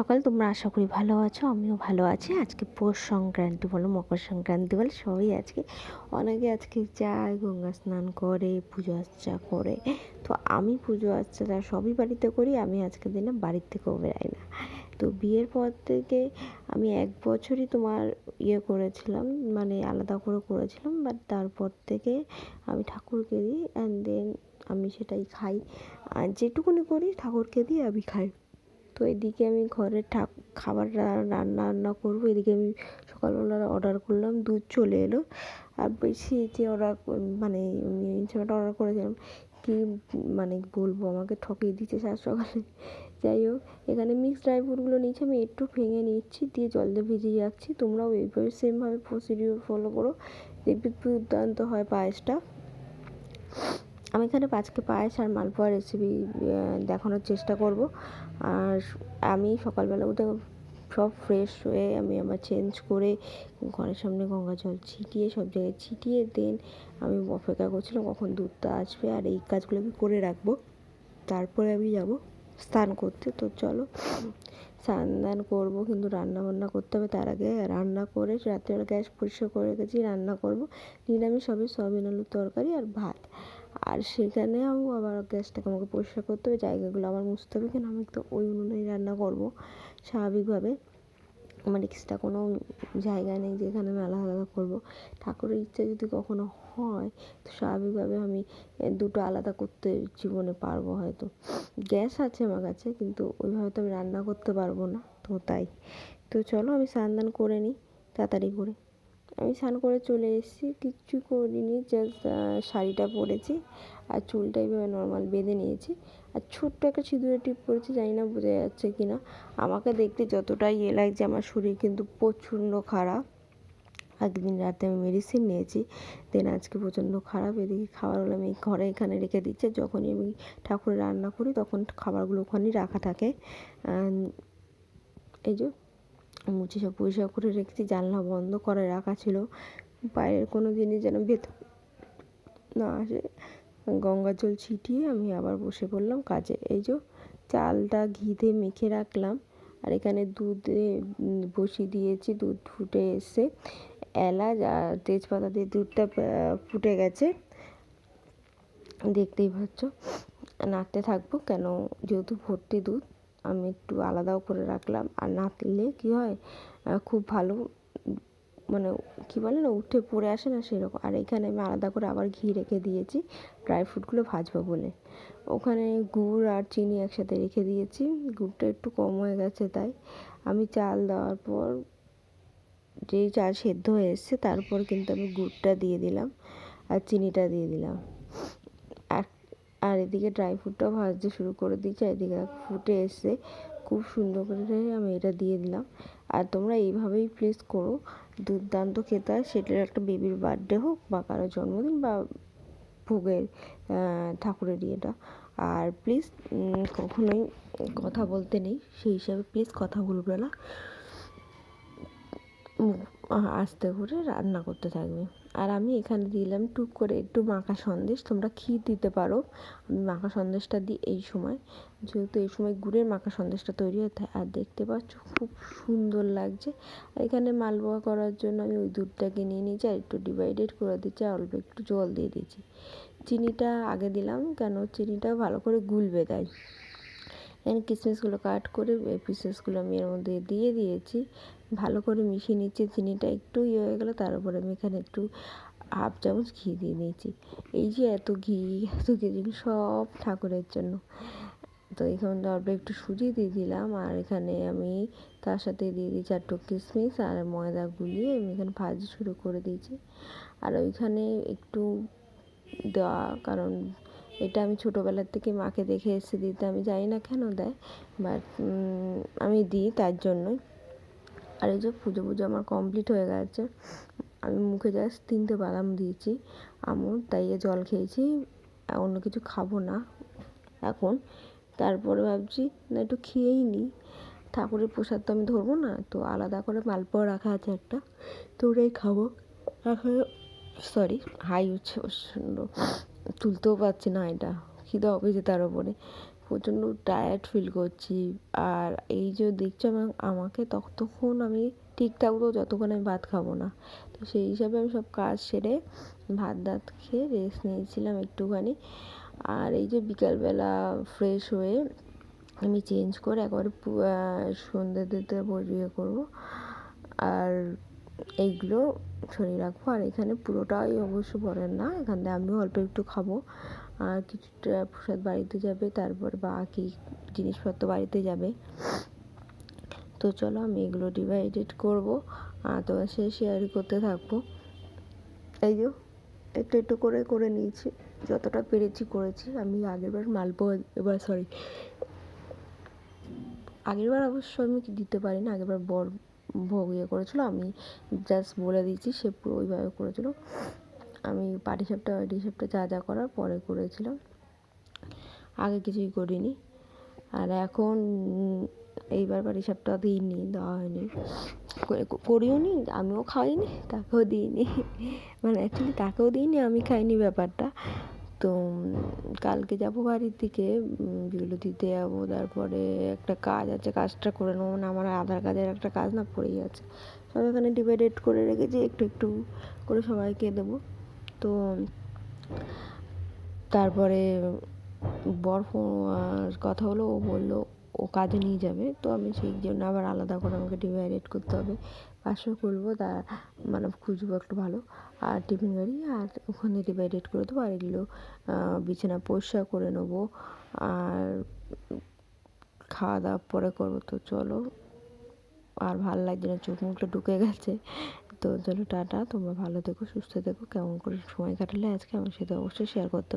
সকাল, তোমরা আশা করি ভালো আছো, আমিও ভালো আছি। আজকে পৌষ সংক্রান্তি বলো, মকর সংক্রান্তি বলো, সবই আজকে, অনেকে আজকে যায়, গঙ্গা স্নান করে, পুজো আর্চা করে। তো আমি পুজো আর্চাটা সবই বাড়িতে করি, আমি আজকে দিনে বাড়ির থেকেও বেরাই না। তো বিয়ের পর থেকে আমি এক বছরই তোমার ইয়ে করেছিলাম মানে আলাদা করে করেছিলাম বাট তারপর থেকে আমি ঠাকুরকে দিই অ্যান্ড দেন আমি সেটাই খাই। আর যেটুকুনি করি, ঠাকুরকে দিয়ে আমি খাই। তো এদিকে আমি ঘরে ঠাক খাবার রান্না রান্না করব। এদিকে আমি সকালবেলা অর্ডার করলাম, দুধ চলে এলো। আর বেশি যে অর্ডার মানে সেটা অর্ডার করেছিলাম, কি মানে বলব আমাকে ঠকিয়ে দিচ্ছে সাত সকালে। যাই হোক, এখানে মিক্স ড্রাই ফ্রুটগুলো নিয়েছি, আমি একটু ভেঙে নিচ্ছি, দিয়ে জল দিয়ে ভিজিয়ে রাখছি। তোমরাও এইভাবে সেমভাবে প্রসিডিওর ফলো করো। দেখবি দুর্দান্ত হয় পায়েসটা। আমি এখানে আজকে পায়েস আর মালপোয়া রেসিপি দেখানোর চেষ্টা করব। আর আমি সকালবেলা উঠে সব ফ্রেশ হয়ে আমি আমার চেঞ্জ করে ঘরের সামনে গঙ্গা জল ছিটিয়ে সব জায়গায় ছিটিয়ে দেন আমি অপেক্ষা করছিলাম কখন দুধটা আসবে আর এই কাজগুলো আমি করে রাখব। তারপরে আমি যাব স্নান করতে। তো চলো, স্নান দান করব কিন্তু রান্না বান্না করতে হবে তার আগে। রান্না করে রাত্রেবেলা গ্যাস পরিষ্কার করে রেখেছি, রান্না করব। নিরামিষ হবে, সয়াবিন আলুর তরকারি আর ভাত। আর সেখানেও আবার গ্যাসটাকে আমাকে পরিষ্কার করতে হবে, জায়গাগুলো আবার মুছতে হবে, কেন আমি তো ওই উনুনেই রান্না করব। স্বাভাবিকভাবে আমার এক্সট্রা কোনো জায়গা নেই যেখানে আমি আলাদা আলাদা করব। ঠাকুরের ইচ্ছা যদি কখনো হয়, তো স্বাভাবিকভাবে আমি দুটো আলাদা করতে জীবনে পারব হয়তো। গ্যাস আছে আমার কাছে, কিন্তু ওইভাবে তো আমি রান্না করতে পারব না, তো তাই। তো চলো আমি স্নান করে নিই, তাড়াতাড়ি করে। আমি স্নান করে চলে এসেছি। কিচ্ছু করিনি জাস্ট শাড়িটা পরেছি আর চুলটা এইভাবে নর্মাল বেঁধে নিয়েছি। আর ছোট্ট একটা সিঁদুরের টিপ পরেছি, জানি না বোঝা যাচ্ছে কি না আমাকে দেখতে যতটাই ইয়ে লাগছে, আমার শরীর কিন্তু প্রচণ্ড খারাপ। একদিন রাতে আমি মেডিসিন নিয়েছি দেন আজকে প্রচণ্ড খারাপ। এদিকে খাবারগুলো আমি ঘরে এখানে রেখে দিচ্ছি যখনই আমি ঠাকুরের রান্না করি, তখন খাবারগুলো ওখানেই রাখা থাকে। এই যে মুছে সব পরিষ্কার করে রেখেছি, জানলা বন্ধ করে রাখা ছিল। বাইরের কোনো জিনিস যেন ভেতর না আসে। গঙ্গা জল ছিটিয়ে আমি আবার বসে পড়লাম কাজে। এই যে চালটা ঘিতে মেখে রাখলাম, আর এখানে দুধে বসিয়ে দিয়েছি, দুধ ফুটে এসে এলাচ আর তেজপাতা দিয়ে দুধটা ফুটে গেছে। দেখতেই পাচ্ছ, নাড়তে থাকব কেন? যেহেতু ভর্তি দুধ। আমি একটু আলাদাও করে রাখলাম। আর নাড়লে কী হয় খুব ভালো মানে কী বলে না, উঠে পড়ে আসে না সেরকম। আর এখানে আমি আলাদা করে আবার ঘি রেখে দিয়েছি ড্রাই ফ্রুটগুলো ভাজবো বলে। ওখানে গুড় আর চিনি একসাথে রেখে দিয়েছি, গুড়টা একটু কম হয়ে গেছে তাই। আমি চাল দেওয়ার পর, যেই চাল সেদ্ধ হয়ে এসছে, তারপর কিন্তু আমি গুড়টা দিয়ে দিলাম, আর চিনিটা দিয়ে দিলাম। আর এদিকে ড্রাই ফ্রুটটাও ভাজতে শুরু করে দিয়েছি এদিকে ফুটে এসে খুব সুন্দর করে আমি এটা দিয়ে দিলাম। আর তোমরা এইভাবেই প্লিজ করো, দুর্দান্ত খেতে হয়। সেটার একটা বেবির বার্থডে হোক বা কারও জন্মদিন বা ভোগের ঠাকুরের ইয়েটা আর প্লিজ কখনোই কথা বলতে নেই, সেই হিসাবে প্লিজ কথা বলবে না আস্তে করে রান্না করতে থাকবে। আর আমি এখানে দিলাম টুক করে একটু মাখা সন্দেশ। তোমরা ক্ষীর দিতে পারো। আমি মাখা সন্দেশটা দিই এই সময়। যেহেতু এই সময় গুড়ের মাখা সন্দেশটা তৈরি হতে আর দেখতে পাচ্ছ খুব সুন্দর লাগছে। আর এখানে মালপোয়া করার জন্য আমি ওই দুধটাকে নিয়ে নিয়েছি আর একটু ডিভাইডেড করে দিচ্ছি, আর অল্প একটু জল দিয়ে দিয়েছি চিনিটা আগে দিলাম, কেন চিনিটা ভালো করে গুলবে তাই। এখানে কিশমিশগুলো কাট করে পিসেসগুলো আমি এর মধ্যে দিয়ে দিয়েছি। ভালো করে মিশিয়ে নিচ্ছি, চিনিটা একটু ইয়ে হয়ে গেলো, তার উপরে আমি এখানে একটু হাফ চামচ ঘি দিয়ে দিয়েছি। এই যে এত ঘি এত ঘি সব ঠাকুরের জন্য। তো এখানে অল্প একটু সুজি দিয়ে দিলাম, আর এখানে আমি তার সাথে দিয়ে দিয়েছি একটু কিশমিশ আর ময়দা গুলিয়ে আমি এখানে ভাজি শুরু করে দিয়েছি। আর ওইখানে একটু দেওয়া, কারণ এটা আমি ছোটোবেলার থেকে মাকে দেখে এসে দিতে আমি জানি না কেন দেয়? বাট আমি দিই তার জন্যই। আর এই যে পুজো পুজো আমার কমপ্লিট হয়ে গেছে। আমি মুখে জাস্ট তিনটে বাদাম দিয়েছি, আমুল, তাই জল খেয়েছি অন্য কিছু খাব না এখন। তারপরে ভাবছি, না একটু খেয়েই নিই। ঠাকুরের প্রসাদ তো আমি ধরবো না, তো আলাদা করে মালপোয়া রাখা আছে একটা, তো ওটাই খাব। এখন সরি হাই হচ্ছে প্রচণ্ড তুলতেও পারছি না এটা। খিদে যে তার ওপরে প্রচণ্ড টায়ার্ড ফিল করছি। আর এই যে দেখছ আমা- আমাকে ততক্ষণ আমি ঠিক থাকব যতক্ষণ আমি ভাত খাব না। তো সেই হিসাবে আমি সব কাজ সেরে ভাত দাত খেয়ে রেস্ট নিয়েছিলাম একটুখানি। আর এই যে বিকালবেলা ফ্রেশ হয়ে আমি চেঞ্জ করে একবারে সন্ধ্যে দিতে ইয়ে করব। আর এইগুলো সরিয়ে রাখব। আর এখানে পুরোটাই অবশ্য বলেন না, এখান থেকে আমিও অল্প একটু খাব। আর কিছুটা প্রসাদ বাড়িতে যাবে, তারপর বাকি জিনিসপত্র বাড়িতে যাবে। তো চলো আমি এগুলো ডিভাইডেড করব, আর তোমার সে শেয়ার করতে থাকব। এই যে, একটু একটু করে করে নিয়েছি, যতটা পেরেছি করেছি। আমি আগেরবার মালপোয়া, এবার সরি আগেরবার অবশ্য আমি দিতে পারি না আগেরবার বর ভোগ ইয়ে করেছিল, আমি জাস্ট বলে দিয়েছি, সে পুরো ওইভাবে করেছিল। আমি পাটিসাপটা পাটিসাপটা যা যা করার পরে করেছিলাম আগে কিছুই করিনি। আর এখন এইবার পাটিসাপটা দিইনি, দেওয়া হয়নি। করিও নি, আমিও খাইনি, তাকেও দিইনি। মানে অ্যাকচুয়ালি তাকেও দিইনি, আমি খাইনি ব্যাপারটা। তো কালকে যাব বাড়ির দিকে যেগুলো দিতে যাব। তারপরে একটা কাজ আছে, কাজটা করে নেব। মানে আমার আধার কার্ডের একটা কাজ না পড়েই আছে। সব এখানে ডিভাইডেড করে রেখেছি, একটু একটু করে সবাইকে দেবো। তো, তারপরে বর কথা হলো, ও বলল, ও কাজে নিয়ে যাবে। তো আমি সেই জন্য আবার আলাদা করে আমাকে ডিভাইডেড করতে হবে। পাঁচশো করব, তা মানে খুঁজবো একটু ভালো। আর টিফিন গাড়ি আর ওখানে ডিভাইডেড করে দেবো, আর এগুলো বিছানা পরিষ্কার করে নেব। আর খাওয়া দাওয়া পরে করব, তো চলো। আর ভালো লাগছে না, চোখ মুখটা ঢুকে গেছে। তো চলো, টাটা। তোমরা ভালো থেকো, সুস্থ থেকো। কেমন করে সময় কাটালে আজকে, আমার সাথে অবশ্যই শেয়ার করতে